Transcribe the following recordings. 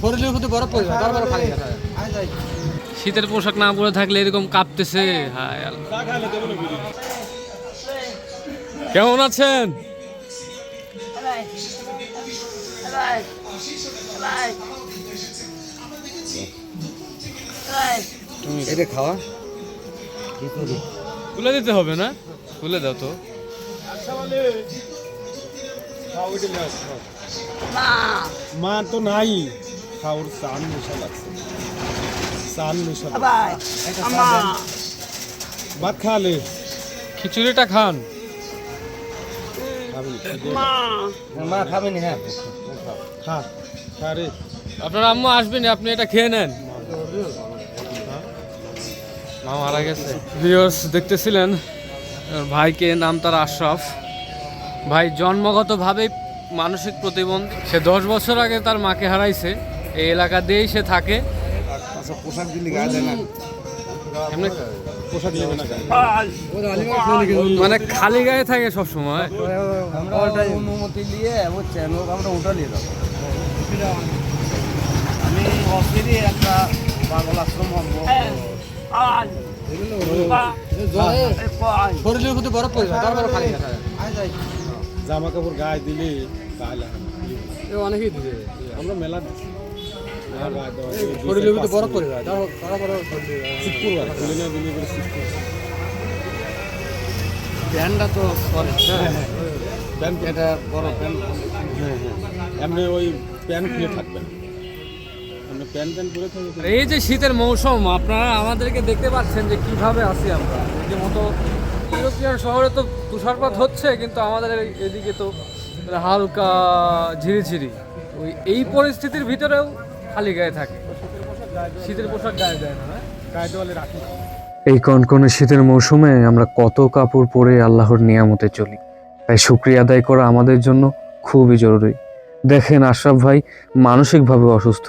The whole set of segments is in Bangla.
শরীরের প্রতি বরফ পড়ে যায় তারপরে খালি শীতের পোশাক না পরে থাকলে এরকম কাঁপতেছে। হায় কেমন আছেন? এটা খাওয়া? খুলে দিতে হবে না? খুলে দাও তো। মা তো নাই। খাওয়ার চান লাগছে চান ভাত খালে খিচুড়িটা খান। মা। খাবে না? হ্যাঁ খা। খা রে। আপনার আম্মু আসবেন আপনি এটা খেয়ে নেন। মা মারা গেছে। ভিউয়ার্স দেখতেছিলেন? ভাইকে নাম তার আশরাফ। ভাই জন্মগতভাবেই মানসিক প্রতিবন্ধী। সে দশ বছর আগে তার মাকে হারাইছে। এই এলাকা দিয়েই সে থাকে। আচ্ছা পোশাক দিলে গায়ে দেয় না? এমনি পোশাক নেবে না? মানে খালি গায়ে থাকে সব সময় আমরা অনুমতি নিয়ে বুঝছেন আমরা উঠা নিয়ে যাব। আমি অফিসে একটা পাগল আশ্রম হব শরীরের প্রতি বরফ পড়ে তারপরে খালি থাকে। জামা কাপড় গায়ে দিলে গায়ে লাগে অনেকেই দিবে। আমরা মেলা দিচ্ছি। শরীরের তো করে প্যান্ট এটা বড় প্যান্ট এমনি ওই থাকবেন। আপনি এই যে শীতের মৌসুম আপনারা আমাদেরকে দেখতে পাচ্ছেন যে কীভাবে আছি আমরা। যে মতো ইউরোপিয়ান শহরে তো তুষারপাত হচ্ছে কিন্তু আমাদের এদিকে তো হালকা ঝিরিঝিরি। ওই এই পরিস্থিতির ভিতরেও খালি গায়ে থাকে। শীতের পোশাক গায়ে দেয় না হ্যাঁ? গায়ে দেওয়ালে রাখি এই কনকনে শীতের মৌসুমে আমরা কত কাপড় পরে আল্লাহর নিয়ামতে চলি। তাই শুক্রিয়া আদায় করা আমাদের জন্য খুবই জরুরি। দেখেন আশরাফ ভাই মানসিকভাবে অসুস্থ।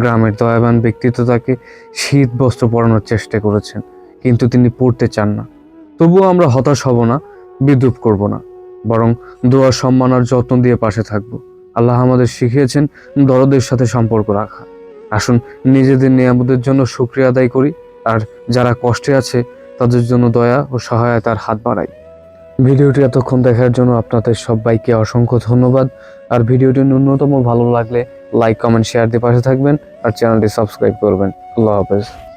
গ্রামের দয়াবান ব্যক্তিত্ব তাকে শীত বস্ত্র পরানোর চেষ্টা করেছেন, কিন্তু তিনি পড়তে চান না। তবুও আমরা হতাশ হব না, বিদ্রুপ করব না, বরং দোয়া সম্মান আর যত্ন দিয়ে পাশে থাকব। আল্লাহ আমাদের শিখিয়েছেন, দরদের সাথে সম্পর্ক রাখা। আসুন, নিজেদের নিয়ামতের জন্য শুক্রিয়া আদায় করি, আর যারা কষ্টে আছে, তাদের জন্য দয়া ও সহায়তার হাত বাড়াই। ভিডিওটি এতক্ষণ দেখার জন্য আপনাদের সবাইকে অসংখ্য ধন্যবাদ। আর ভিডিওটি ন্যূনতম ভালো লাগলে লাইক, কমেন্ট, শেয়ার দিয়ে পাশে থাকবেন, আর চ্যানেলটি সাবস্ক্রাইব করবেন। আল্লাহ হাফেজ।